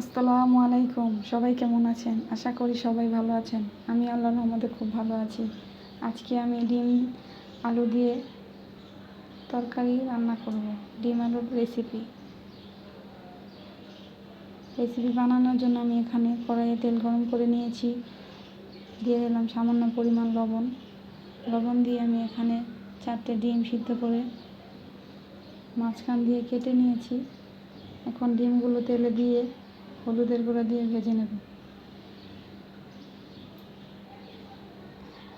আসসালামু আলাইকুম। সবাই কেমন আছেন? আশা করি সবাই ভালো আছেন। আমি আল্লাহ রহমতে খুব ভালো আছি। আজকে আমি ডিম, আলু দিয়ে তরকারি রান্না করব। ডিম, আলুর রেসিপি রেসিপি বানানোর জন্য আমি এখানে কড়াইয়ে তেল গরম করে নিয়েছি। দিয়ে দিলাম সামান্য পরিমাণ লবণ। লবণ দিয়ে আমি এখানে চারটে ডিম সিদ্ধ করে মাঝখান দিয়ে কেটে নিয়েছি। এখন ডিমগুলো তেলে দিয়ে হলুদের গুঁড়া দিয়ে ভেজে নেব।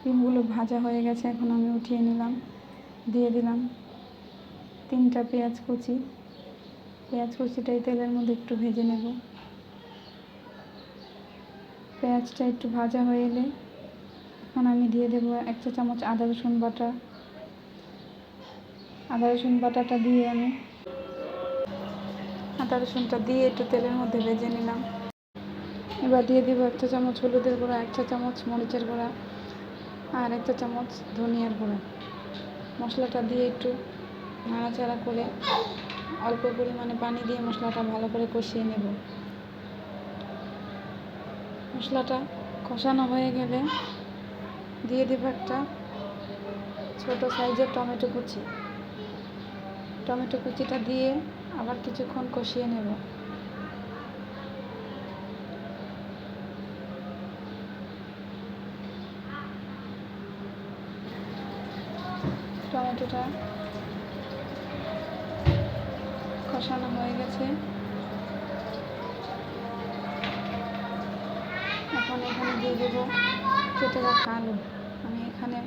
ডিমগুলো ভাজা হয়ে গেছে, এখন আমি উঠিয়ে নিলাম, দিয়ে দিলাম তিনটা পেঁয়াজ কুচি। পেঁয়াজ কুচিটাই তেলের মধ্যে একটু ভেজে নেব। পেঁয়াজটা একটু ভাজা হয়ে এলে এখন আমি দিয়ে দেবো এক চামচ আদা রসুন বাটা। আদা রসুন বাটাটা দিয়ে আমি আদা রসুনটা দিয়ে একটু তেলের মধ্যে ভেজে নিলাম। এবার দিয়ে দিব এক চা চামচ হলুদের গুঁড়া এক চা চামচ মরিচের গুঁড়া আর এক চা চামচ ধনিয়ার গুঁড়া। মশলাটা দিয়ে একটু নাড়াচাড়া করে অল্প পরিমাণে পানি দিয়ে মশলাটা ভালো করে কষিয়ে নেব। মশলাটা কষানো হয়ে গেলে দিয়ে দেব একটা ছোট সাইজের টমেটো কুচি। টমেটো কুচিটা দিয়ে আবার কিছুক্ষণ কষিয়ে নেব। টমেটোটা কষানো হয়ে গেছে। এখন এখানে দিয়ে দেবো কেটে রাখা আলু। আমি এখানে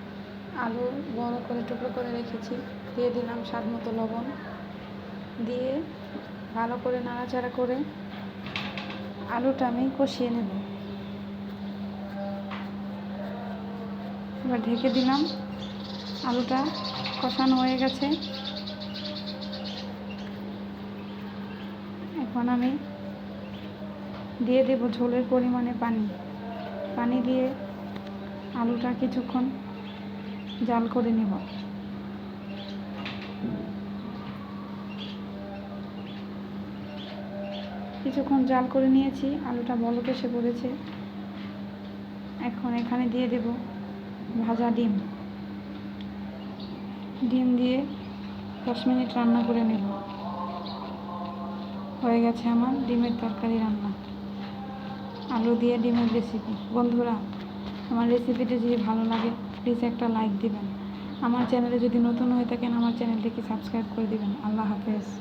আলু বড় করে, টুকরো করে রেখেছি। দিয়ে দিলাম স্বাদ মতো লবণ। দিয়ে ভালো করে নাড়াচাড়া করে আলুটা আমি কষিয়ে নেব। এবার ঢেকে দিলাম। আলুটা কষানো হয়ে গেছে। এখন আমি দিয়ে দেব ঝোলের পরিমাণে পানি। পানি দিয়ে আলুটা কিছুক্ষণ জাল করে নেব। কিছুক্ষণ জাল করে নিয়েছি, আলুটা বলক এসে পড়েছে এখন এখানে দিয়ে দেব ভাজা ডিম। ডিম দিয়ে দশ মিনিট রান্না করে নেব। হয়ে গেছে আমার ডিমের তরকারি রান্না। আলু দিয়ে ডিমের রেসিপি বন্ধুরা, আমার রেসিপিটি যদি ভালো লাগে প্লিজ একটা লাইক দিবেন। আমার চ্যানেলে যদি নতুন হয়ে থাকেন, আমার চ্যানেলটিকে সাবস্ক্রাইব করে দিবেন। আল্লাহ হাফেজ।